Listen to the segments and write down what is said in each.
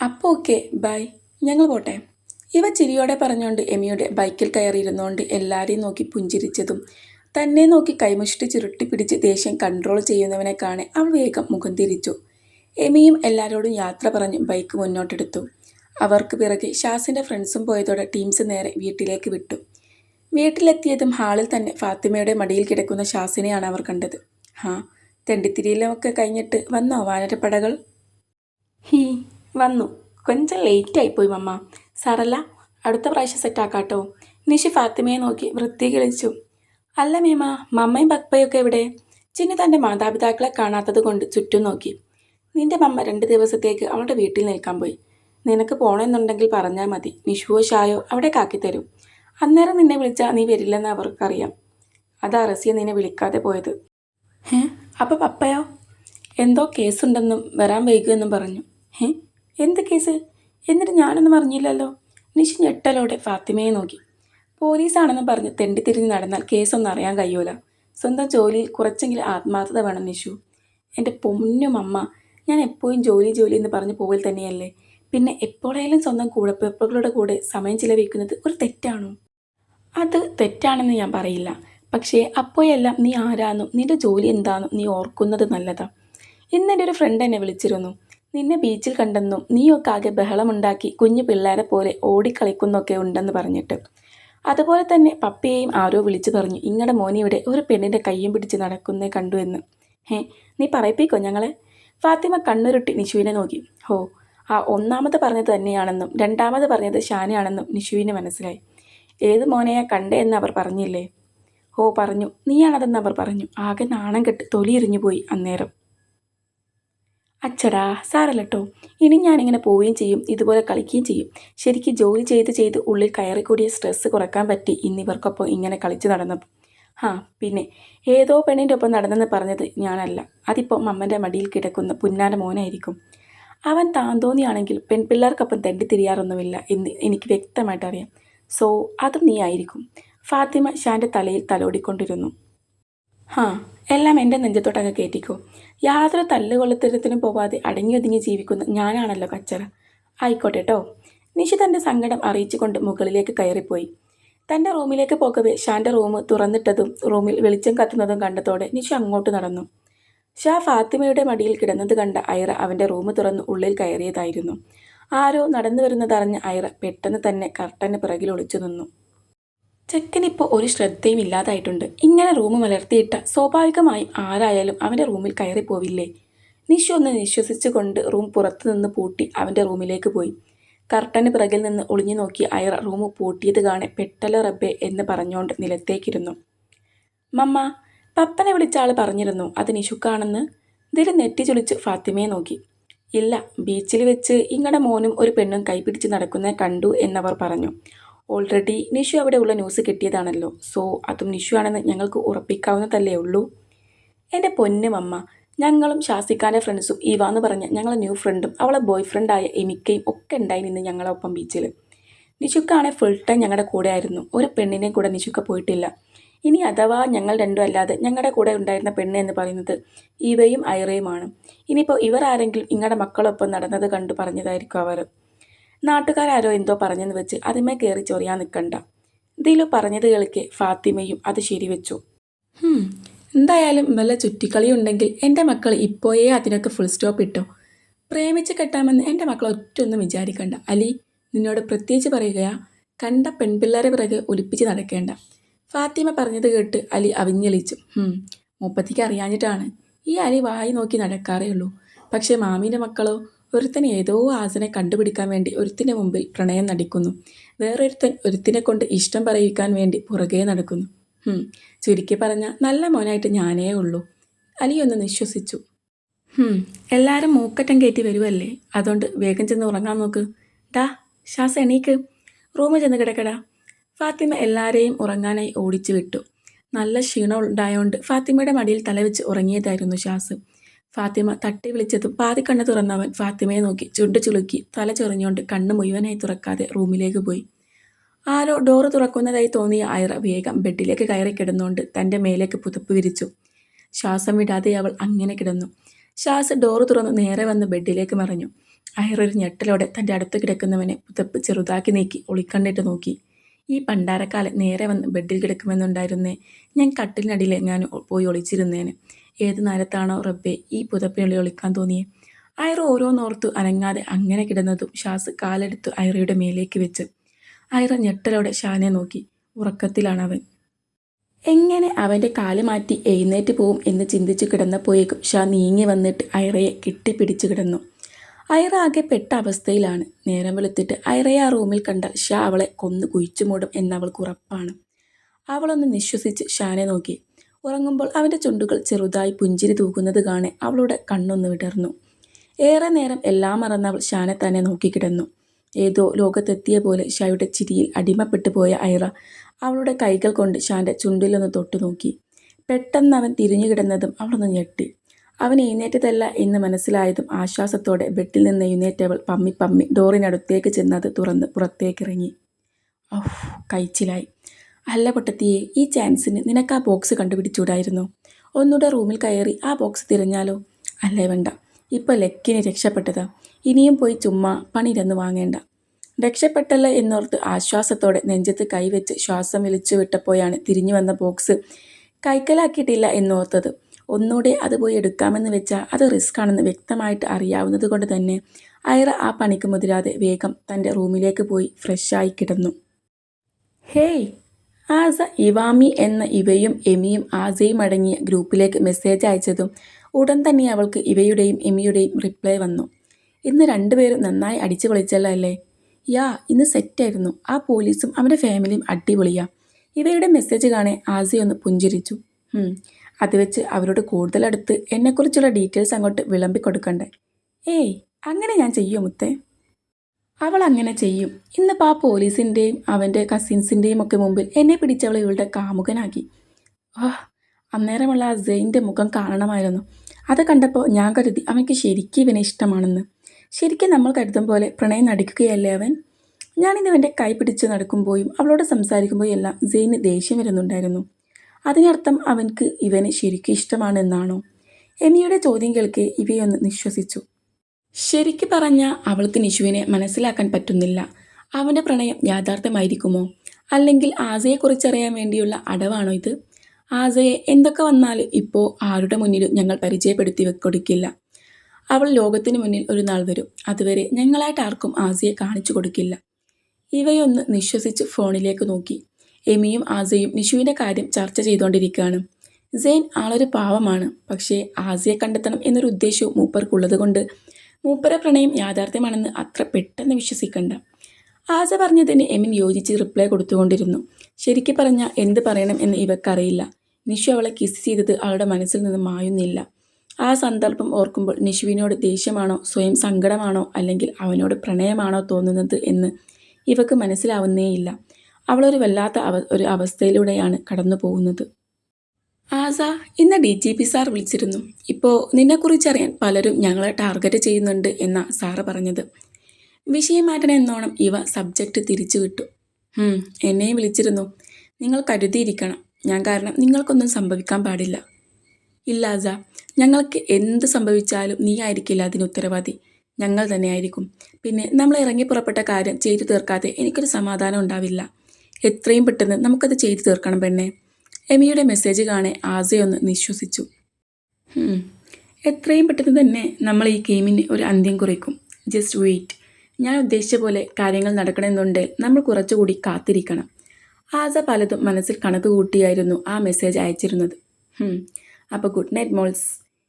അപ്പോൾ okay bye. ഞങ്ങൾ പോട്ടെ. ഇവ ചിരിയോടെ പറഞ്ഞുകൊണ്ട് എമിയുടെ ബൈക്കിൽ കയറിയിരുന്നുകൊണ്ട് എല്ലാവരെയും നോക്കി പുഞ്ചിരിച്ചതും തന്നെ നോക്കി കൈമുഷ്ടി ചുരുട്ടി പിടിച്ച് ദേഷ്യം കൺട്രോൾ ചെയ്യുന്നവനെ കാണെ അവൾ വേഗം മുഖം തിരിച്ചു. എമിയും എല്ലാവരോടും യാത്ര പറഞ്ഞ് ബൈക്ക് മുന്നോട്ടെടുത്തു. അവർക്ക് പിറകെ ഷാസിന്റെ ഫ്രണ്ട്സും പോയതോടെ ടീംസ് നേരെ വീട്ടിലേക്ക് വിട്ടു. വീട്ടിലെത്തിയതും ഹാളിൽ തന്നെ ഫാത്തിമയുടെ മടിയിൽ കിടക്കുന്ന ഷാസിനെയാണ് അവർ കണ്ടത്. ഹാ തെണ്ടിത്തിരിയിലൊക്കെ കഴിഞ്ഞിട്ട് വന്നോ വാനരപ്പടകൾ? ഹീ വന്നു. കൊഞ്ചം ലേറ്റ് പോയി മമ്മ. സാറല്ല അടുത്ത പ്രാവശ്യം സെറ്റാക്കാട്ടോ നിഷി ഫാത്തിമയെ നോക്കി വൃത്തി കിളിച്ചു അല്ല മീമ മമ്മയും പപ്പയൊക്കെ എവിടെ? ചിന്നു തന്റെ മാതാപിതാക്കളെ കാണാത്തത് കൊണ്ട് ചുറ്റും നോക്കി. നിന്റെ മമ്മ രണ്ട് ദിവസത്തേക്ക് അവളുടെ വീട്ടിൽ നിൽക്കാൻ പോയി. നിനക്ക് പോകണമെന്നുണ്ടെങ്കിൽ പറഞ്ഞാൽ മതി. നിഷുവോ ഷായോ അവിടെ കാക്കിത്തരും അന്നേരം നിന്നെ വിളിച്ചാൽ നീ വരില്ലെന്ന് അവർക്കറിയാം. അതാ റസിയ നിന്നെ വിളിക്കാതെ പോയത്. ഏ അപ്പോൾ പപ്പയോ? എന്തോ കേസുണ്ടെന്നും വരാൻ വൈകുമെന്നും പറഞ്ഞു. ഹേ എന്ത് കേസ്? എന്നിട്ട് ഞാനൊന്നും അറിഞ്ഞില്ലല്ലോ. നിഷ് ഞെട്ടലോടെ ഫാത്തിമയെ നോക്കി. പോലീസാണെന്ന് പറഞ്ഞ് തെണ്ടിത്തിരിഞ്ഞ് നടന്നാൽ കേസൊന്നും അറിയാൻ കഴിയൂല. സ്വന്തം ജോലിയിൽ കുറച്ചെങ്കിലും ആത്മാർത്ഥത വേണം നിഷു. എന്റെ പൊന്നും അമ്മ ഞാൻ എപ്പോഴും ജോലി ജോലി എന്ന് പറഞ്ഞ് പോകൽ തന്നെയല്ലേ? പിന്നെ എപ്പോഴായാലും സ്വന്തം കൂടപ്പിറപ്പുകളുടെ കൂടെ സമയം ചിലവഴിക്കുന്നത് ഒരു തെറ്റാണോ? അത് തെറ്റാണെന്ന് ഞാൻ പറയില്ല. പക്ഷേ അപ്പോഴെല്ലാം നീ ആരാന്നും നിന്റെ ജോലി എന്താണെന്നും നീ ഓർക്കുന്നത് നല്ലതാണ് ഇന്നെന്റെ ഒരു ഫ്രണ്ട് എന്നെ വിളിച്ചിരുന്നു. നിന്നെ ബീച്ചിൽ കണ്ടെന്നും നീയൊക്കെ ആകെ ബഹളമുണ്ടാക്കി കുഞ്ഞു പിള്ളേരെ പോലെ ഓടിക്കളിക്കുന്നൊക്കെ ഉണ്ടെന്ന് പറഞ്ഞിട്ട്. അതുപോലെ തന്നെ പപ്പയെയും ആരോ വിളിച്ചു പറഞ്ഞു ഇങ്ങടെ മോനിയുടെ ഒരു പെണ്ണിന്റെ കയ്യും പിടിച്ച് നടക്കുന്നേ കണ്ടു എന്ന്. ഹേ നീ പറയിപ്പിക്കോ ഞങ്ങളെ? ഫാത്തിമ കണ്ണുരുട്ടി നിഷുവിനെ നോക്കി. ഹോ ആ ഒന്നാമത് പറഞ്ഞത് തന്നെയാണെന്നും രണ്ടാമത് പറഞ്ഞത് ഷാനയാണെന്നും നിഷുവിന് മനസ്സിലായി. ഏത് മോനെയാ കണ്ടേ എന്ന് അവർ പറഞ്ഞില്ലേ? ഹോ പറഞ്ഞു. നീയാണതെന്ന് അവർ പറഞ്ഞു. ആകെ നാണം കെട്ട് തൊലിയെറിഞ്ഞു പോയി അന്നേരം. അച്ചടാ സാരല്ലട്ടോ. ഇനി ഞാനിങ്ങനെ പോവുകയും ചെയ്യും ഇതുപോലെ കളിക്കുകയും ചെയ്യും. ശരിക്കും ജോലി ചെയ്ത് ചെയ്ത് ഉള്ളിൽ കയറിക്കൂടിയ സ്ട്രെസ്സ് കുറയ്ക്കാൻ പറ്റി ഇന്നിവർക്കൊപ്പം ഇങ്ങനെ കളിച്ചു നടന്നപ്പോൾ ആ പിന്നെ ഏതോ പെണ്ണിന്റെ ഒപ്പം നടന്നെന്ന് പറഞ്ഞത് ഞാനല്ല. അതിപ്പോൾ മമ്മന്റെ മടിയിൽ കിടക്കുന്ന പുന്നാന്റെ മോനായിരിക്കും. അവൻ താന്തോന്നിയാണെങ്കിൽ പെൺപിള്ളേർക്കൊപ്പം തെണ്ടിത്തിരിയാറൊന്നുമില്ല എന്ന് എനിക്ക് വ്യക്തമായിട്ട് അറിയാം സോ അതും നീ ആയിരിക്കും. ഫാത്തിമ ഷാന്റെ തലയിൽ തലോടിക്കൊണ്ടിരുന്നു. ഹാ എല്ലാം എന്റെ നെഞ്ചത്തോട്ടങ്ങ് കയറ്റിക്കോ യാതൊരു തല്ലുകൊള്ളത്തരത്തിനും പോവാതെ അടങ്ങി ജീവിക്കുന്ന ഞാനാണല്ലോ കച്ചറ. ആയിക്കോട്ടെ കേട്ടോ നിഷി തന്റെ സങ്കടം അറിയിച്ചുകൊണ്ട് മുകളിലേക്ക് കയറിപ്പോയി. തന്റെ റൂമിലേക്ക് പോകവേ ഷാന്റെ റൂം തുറന്നിട്ടതും റൂമിൽ വെളിച്ചം കത്തുന്നതും കണ്ടതോടെ നിഷി അങ്ങോട്ട് നടന്നു. ഷാ ഫാത്തിമയുടെ മടിയിൽ കിടന്നത് കണ്ട ഐറ അവന്റെ റൂം തുറന്ന് ഉള്ളിൽ കയറിയതായിരുന്നു. ആരോ നടന്നു വരുന്നതറിഞ്ഞ ഐറ പെട്ടെന്ന് തന്നെ കർട്ടന് പിറകിൽ ഒളിച്ചു നിന്നു. ചെക്കനിപ്പോൾ ഒരു ശ്രദ്ധയും ഇല്ലാതായിട്ടുണ്ട്. ഇങ്ങനെ റൂം മലർത്തിയിട്ട സ്വാഭാവികമായും ആരായാലും അവന്റെ റൂമിൽ കയറി പോവില്ലേ? നിഷു ഒന്ന് നിശ്വസിച്ചുകൊണ്ട് റൂം പുറത്തു നിന്ന് പൂട്ടി അവന്റെ റൂമിലേക്ക് പോയി. കർട്ടന് പിറകിൽ നിന്ന് ഒളിഞ്ഞു നോക്കി അയർ റൂം പൂട്ടിയത് കാണെ പെട്ടല റബ്ബെ എന്ന് പറഞ്ഞുകൊണ്ട് നിലത്തേക്കിരുന്നു. മമ്മ പപ്പനെ വിളിച്ച ആൾ പറഞ്ഞിരുന്നു. അത് നിഷുക്കാണെന്ന്. ഇതിൽ നെറ്റി ചുളിച്ച് ഫാത്തിമയെ നോക്കി. ഇല്ല ബീച്ചിൽ വെച്ച് ഇങ്ങടെ മോനും ഒരു പെണ്ണും കൈപിടിച്ച് നടക്കുന്നത് കണ്ടു എന്നവർ പറഞ്ഞു. ഓൾറെഡി നിഷു അവിടെയുള്ള ന്യൂസ് കിട്ടിയതാണല്ലോ. സോ അതും നിഷു ആണെന്ന് ഞങ്ങൾക്ക് ഉറപ്പിക്കാവുന്നതല്ലേ ഉള്ളൂ. എന്റെ പൊന്നുമമ്മ ഞങ്ങളും ഷാസിഖാന്റെ ഫ്രണ്ട്സും ഇവ എന്ന് പറഞ്ഞ ഞങ്ങളെ ന്യൂ ഫ്രണ്ടും അവളെ ബോയ് ഫ്രണ്ടായ എമിക്കയും ഒക്കെ ഉണ്ടായി നിന്ന് ഞങ്ങളൊപ്പം ബീച്ചിൽ നിഷുക്കാണെ ഫുൾ ടൈം ഞങ്ങളുടെ കൂടെ ആയിരുന്നു. ഒരു പെണ്ണിനെ കൂടെ നിഷുക്ക പോയിട്ടില്ല. ഇനി അഥവാ ഞങ്ങൾ രണ്ടും അല്ലാതെ ഞങ്ങളുടെ കൂടെ ഉണ്ടായിരുന്ന പെണ്ണ് എന്ന് പറയുന്നത് ഇവയും ഐറയുമാണ്. ഇനിയിപ്പോൾ ഇവർ ആരെങ്കിലും ഇങ്ങടെ മക്കളൊപ്പം നടന്നത് കണ്ടു പറഞ്ഞതായിരിക്കും അവർ. നാട്ടുകാരോ എന്തോ പറഞ്ഞെന്ന് വെച്ച് അതിമേ കയറി ചൊറിയാൻ നിൽക്കണ്ട ദിലു പറഞ്ഞത് കേൾക്കെ ഫാത്തിമയും അത് ശരിവെച്ചു എന്തായാലും വല്ല ചുറ്റിക്കളി ഉണ്ടെങ്കിൽ എന്റെ മക്കൾ ഇപ്പോയേ അതിനൊക്കെ ഫുൾ സ്റ്റോപ്പ് ഇട്ടോ. പ്രേമിച്ച് കെട്ടാമെന്ന് എന്റെ മക്കൾ ഒറ്റൊന്നും വിചാരിക്കണ്ട. അലി നിന്നോട് പ്രത്യേകിച്ച് പറയുകയാ. കണ്ട പെൺപിള്ളേരെ പിറകെ ഒലിപ്പിച്ച് നടക്കേണ്ട. ഫാത്തിമ പറഞ്ഞത് കേട്ട് അലി അവിഞ്ഞളിച്ചു മുപ്പത്തിക്ക് അറിയാഞ്ഞിട്ടാണ്. ഈ അലി വായി നോക്കി നടക്കാറേ ഉള്ളൂ. പക്ഷേ മാമീന്റെ മക്കളോ ഒരുത്തൻ ഏതോ ആസനെ കണ്ടുപിടിക്കാൻ വേണ്ടി ഒരുത്തിന്റെ മുമ്പിൽ പ്രണയം നടിക്കുന്നു. വേറൊരുത്തൻ ഒരുത്തിനെ കൊണ്ട് ഇഷ്ടം പറയിക്കാൻ വേണ്ടി പുറകെ നടക്കുന്നു. ചുരുക്കി പറഞ്ഞ നല്ല മോനായിട്ട് ഞാനേ ഉള്ളൂ. അലിയൊന്ന് നിശ്വസിച്ചു. എല്ലാവരും മൂക്കറ്റം കയറ്റി വരുമല്ലേ അതുകൊണ്ട് വേഗം ചെന്ന് ഉറങ്ങാൻ നോക്ക്. ഡാ ശ്വാസം എണീക്ക്. റൂമിൽ ചെന്ന് കിടക്കടാ. ഫാത്തിമ എല്ലാവരെയും ഉറങ്ങാനായി ഓടിച്ചു വിട്ടു. നല്ല ക്ഷീണം ഉണ്ടായതുകൊണ്ട് ഫാത്തിമയുടെ മടിയിൽ തലവെച്ച് ഉറങ്ങിയതായിരുന്നു ശ്വാസ്. ഫാത്തിമ തട്ടി വിളിച്ചതും കണ്ണ് തുറന്നവൻ ഫാത്തിമയെ നോക്കി ചുണ്ട് ചുളുക്കി തല ചൊറിഞ്ഞുകൊണ്ട് കണ്ണ് മുഴുവനായി തുറക്കാതെ റൂമിലേക്ക് പോയി. ആരോ ഡോറ് തുറക്കുന്നതായി തോന്നിയ അയറ വേഗം ബെഡിലേക്ക് കയറി കിടന്നുകൊണ്ട് തന്റെ മേലേക്ക് പുതപ്പ് വിരിച്ചു. ശ്വാസം വിടാതെ അവൾ അങ്ങനെ കിടന്നു. ശ്വാസ് ഡോറ് തുറന്ന് നേരെ വന്ന് ബെഡിലേക്ക് മറിഞ്ഞു. ഐറ ഒരു ഞെട്ടലോടെ തന്റെ അടുത്ത് കിടക്കുന്നവനെ പുതപ്പ് ചെറുതാക്കി നീക്കി ഒളിക്കണ്ടിട്ട് നോക്കി. ഈ പണ്ടാരക്കാലം നേരെ വന്ന് ബെഡിൽ കിടക്കുമെന്നുണ്ടായിരുന്നേ. ഞാൻ കട്ടിലിനടിയിൽ ഞാൻ പോയി ഒളിച്ചിരുന്നേന്. ഏത് നേരത്താണോ റബ്ബെ ഈ പുതപ്പിനുള്ളിൽ ഒളിക്കാൻ തോന്നിയേ? ഐറ ഓരോന്നോർത്തു അനങ്ങാതെ അങ്ങനെ കിടന്നതും ഷാസ് കാലെടുത്തു അയറയുടെ മേലേക്ക് വെച്ച്. അയറ ഞെട്ടലോടെ ഷാനെ നോക്കി. ഉറക്കത്തിലാണ് അവൻ എങ്ങനെ അവന്റെ കാൽ മാറ്റി എഴുന്നേറ്റ് പോവും എന്ന് ചിന്തിച്ചു കിടന്നപ്പോയേക്കും ഷാ നീങ്ങി വന്നിട്ട് അയറയെ കെട്ടിപ്പിടിച്ചു കിടന്നു. ഐറ ആകെ പെട്ട അവസ്ഥയിലാണ്. നേരം വെളുത്തിട്ട് ഐറയെ ആ റൂമിൽ കണ്ടാൽ ഷാ അവളെ കൊന്നു കുഴിച്ചു മൂടും എന്നവൾക്ക് ഉറപ്പാണ്. അവളൊന്ന് നിശ്വസിച്ച് ഷാനെ നോക്കി. ഉറങ്ങുമ്പോൾ അവന്റെ ചുണ്ടുകൾ ചെറുതായി പുഞ്ചിരി തൂക്കുന്നത് കാണെ അവളുടെ കണ്ണൊന്ന് വിടർന്നു. ഏറെ നേരം എല്ലാം മറന്ന് അവൾ ഷാനെ തന്നെ നോക്കിക്കിടന്നു. ഏതോ ലോകത്തെത്തിയ പോലെ ഷായുടെ ചിരിയിൽ അടിമപ്പെട്ടു പോയ ഐറ അവളുടെ കൈകൾ കൊണ്ട് ഷാന്റെ ചുണ്ടിലൊന്ന് തൊട്ടു നോക്കി. പെട്ടെന്ന് അവൻ തിരിഞ്ഞു കിടന്നതും അവളൊന്ന് ഞെട്ടി. അവൻ എഴുന്നേറ്റതല്ല എന്ന് മനസ്സിലായതും ആശ്വാസത്തോടെ ബെഡിൽ നിന്ന് എഴുന്നേറ്റവൾ പമ്മി പമ്മി ഡോറിനടുത്തേക്ക് ചെന്നത് തുറന്ന് പുറത്തേക്കിറങ്ങി. ഓഹ് കഴിച്ചിലായി അല്ല പൊട്ടത്തിയെ ഈ ചാൻസിന് നിനക്ക് ആ ബോക്സ് കണ്ടുപിടിച്ചൂടായിരുന്നു? ഒന്നുകൂടെ റൂമിൽ കയറി ആ ബോക്സ് തിരഞ്ഞാലോ? അല്ലേ വേണ്ട ഇപ്പോൾ ലക്കിന് രക്ഷപ്പെട്ടതാ. ഇനിയും പോയി ചുമ്മാ പണിരന്ന് വാങ്ങേണ്ട. രക്ഷപ്പെട്ടല്ല എന്നോർത്ത് ആശ്വാസത്തോടെ നെഞ്ചത്ത് കൈവച്ച് ശ്വാസം വലിച്ചു വിട്ടപ്പോഴാണ് തിരിഞ്ഞു വന്ന ബോക്സ് കൈക്കലാക്കിയിട്ടില്ല എന്നോർത്തത്. ഒന്നുകൂടെ അത് പോയി എടുക്കാമെന്ന് വെച്ചാൽ അത് റിസ്ക് ആണെന്ന് വ്യക്തമായിട്ട് അറിയാവുന്നത് കൊണ്ട് തന്നെ അയറ ആ പണിക്ക് മുതിരാതെ വേഗം തന്റെ റൂമിലേക്ക് പോയി ഫ്രഷായി കിടന്നു. ഹേയ് ആസ ഇവാമി എന്ന ഇവയും എമിയും ആസയും അടങ്ങിയ ഗ്രൂപ്പിലേക്ക് മെസ്സേജ് അയച്ചതും ഉടൻ തന്നെ അവൾക്ക് ഇവയുടെയും എമിയുടെയും റിപ്ലൈ വന്നു. ഇന്ന് രണ്ടുപേരും നന്നായി അടിച്ചു പൊളിച്ചല്ലോ യാ ഇന്ന് സെറ്റായിരുന്നു. ആ പോലീസും അവന്റെ ഫാമിലിയും അടിപൊളിയാ. ഇവയുടെ മെസ്സേജ് കാണെ ആസയൊന്ന് പുഞ്ചിരിച്ചു. അത് വെച്ച് അവരോട് കൂടുതൽ അടുത്ത് എന്നെക്കുറിച്ചുള്ള ഡീറ്റെയിൽസ് അങ്ങോട്ട് വിളമ്പി കൊടുക്കണ്ടേ ഏയ് അങ്ങനെ ഞാൻ ചെയ്യുമോ മുത്തേ? അവൾ അങ്ങനെ ചെയ്യും. ഇന്നിപ്പോൾ പാ പോലീസിന്റെയും അവന്റെ കസിൻസിന്റെയും ഒക്കെ മുമ്പിൽ എന്നെ പിടിച്ചവൾ ഇവളുടെ കാമുകനാക്കി. ആ അന്നേരമുള്ള ആ സെയിന്റെ മുഖം കാണണമായിരുന്നു. അത് കണ്ടപ്പോൾ ഞാൻ കരുതി അവൻക്ക് ശരിക്കും ഇവനെ ഇഷ്ടമാണെന്ന്. ശരിക്കും നമ്മൾ കരുതും പോലെ പ്രണയം നടിക്കുകയല്ലേ അവൻ? ഞാനിന്ന് അവന്റെ കൈ പിടിച്ച് നടക്കുമ്പോഴും അവളോട് സംസാരിക്കുമ്പോഴും എല്ലാം സെയിന് ദേഷ്യം വരുന്നുണ്ടായിരുന്നു. അതിനർത്ഥം അവൻക്ക് ഇവനെ ശരിക്കും ഇഷ്ടമാണെന്നാണോ? എമിയുടെ ചോദ്യം കേൾക്കെ ഇവയൊന്ന് നിശ്വസിച്ചു. ശരിക്കു പറഞ്ഞ അവൾക്ക് നിഷുവിനെ മനസ്സിലാക്കാൻ പറ്റുന്നില്ല. അവന്റെ പ്രണയം യാഥാർത്ഥ്യമായിരിക്കുമോ? അല്ലെങ്കിൽ ആസയെക്കുറിച്ചറിയാൻ വേണ്ടിയുള്ള അടവാണോ ഇത്? ആസയെ എന്തൊക്കെ വന്നാലും ഇപ്പോൾ ആരുടെ മുന്നിലും ഞങ്ങൾ പരിചയപ്പെടുത്തി കൊടുക്കില്ല. അവൾ ലോകത്തിന് മുന്നിൽ ഒരു നാൾ വരും. അതുവരെ ഞങ്ങളായിട്ട് ആർക്കും ആസയെ കാണിച്ചു കൊടുക്കില്ല. ഇവയൊന്ന് നിശ്വസിച്ച് ഫോണിലേക്ക് നോക്കി. എമിയും ആസയും നിഷുവിന്റെ കാര്യം ചർച്ച ചെയ്തുകൊണ്ടിരിക്കുകയാണ് സെയിൻ ആളൊരു പാവമാണ്. പക്ഷേ ആസയെ കണ്ടെത്തണം എന്നൊരു ഉദ്ദേശവും മൂപ്പർക്കുള്ളത് കൊണ്ട് മൂപ്പര പ്രണയം യാഥാർത്ഥ്യമാണെന്ന് അത്ര പെട്ടെന്ന് വിശ്വസിക്കണ്ട. ആസ പറഞ്ഞതിന് എമിൻ യോജിച്ച് റിപ്ലൈ കൊടുത്തുകൊണ്ടിരുന്നു. ശരിക്ക് പറഞ്ഞാൽ എന്ത് പറയണം എന്ന് ഇവക്കറിയില്ല നിഷു അവളെ കിസ് ചെയ്തത് അവളുടെ മനസ്സിൽ നിന്ന് മായുന്നില്ല. ആ സന്ദർഭം ഓർക്കുമ്പോൾ നിഷുവിനോട് ദേഷ്യമാണോ സ്വയം സങ്കടമാണോ അല്ലെങ്കിൽ അവനോട് പ്രണയമാണോ തോന്നുന്നത് എന്ന് ഇവക്ക് മനസ്സിലാവുന്നേയില്ല. അവളൊരു വല്ലാത്ത അവ ഒരു അവസ്ഥയിലൂടെയാണ് കടന്നു പോകുന്നത് ആസ ഇന്ന് ഡി ജി പി സാർ വിളിച്ചിരുന്നു. ഇപ്പോൾ നിന്നെക്കുറിച്ചറിയാൻ പലരും ഞങ്ങളെ ടാർഗറ്റ് ചെയ്യുന്നുണ്ട് എന്നാ സാറ് പറഞ്ഞത്. വിഷയം മാറ്റണം എന്നോണം ഇവ സബ്ജക്റ്റ് തിരിച്ചു വിട്ടു എന്നെയും വിളിച്ചിരുന്നു. നിങ്ങൾ കരുതിയിരിക്കണം. ഞാൻ കാരണം നിങ്ങൾക്കൊന്നും സംഭവിക്കാൻ പാടില്ല. ഇല്ല ആസ ഞങ്ങൾക്ക് എന്ത് സംഭവിച്ചാലും നീ ആയിരിക്കില്ല അതിന് ഉത്തരവാദി. ഞങ്ങൾ തന്നെയായിരിക്കും. പിന്നെ നമ്മൾ ഇറങ്ങി പുറപ്പെട്ട കാര്യം ചെയ്തു തീർക്കാതെ എനിക്കൊരു സമാധാനം ഉണ്ടാവില്ല. എത്രയും പെട്ടെന്ന് നമുക്കത് ചെയ്തു തീർക്കണം പെണ്ണേ. എമിയുടെ മെസ്സേജ് കാണെ ആസയൊന്ന് നിശ്വസിച്ചു. എത്രയും പെട്ടെന്ന് തന്നെ നമ്മൾ ഈ ഗെയിമിന് ഒരു അന്ത്യം കുറിക്കും. ജസ്റ്റ് വെയിറ്റ് ഞാൻ ഉദ്ദേശിച്ച പോലെ കാര്യങ്ങൾ നടക്കണമെന്നുണ്ടെങ്കിൽ നമ്മൾ കുറച്ചുകൂടി കാത്തിരിക്കണം. ആസ പലതും മനസ്സിൽ കണക്ക് കൂട്ടിയായിരുന്നു ആ മെസ്സേജ് അയച്ചിരുന്നത്. അപ്പോൾ ഗുഡ് നൈറ്റ് മോൾസ്.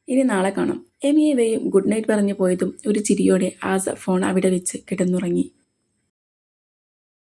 ഇനി നാളെ കാണാം. എമിയെ വേയും ഗുഡ് നൈറ്റ് പറഞ്ഞു പോയതും ഒരു ചിരിയോടെ ആസ ഫോൺ അവിടെ വെച്ച് കിടന്നുറങ്ങി.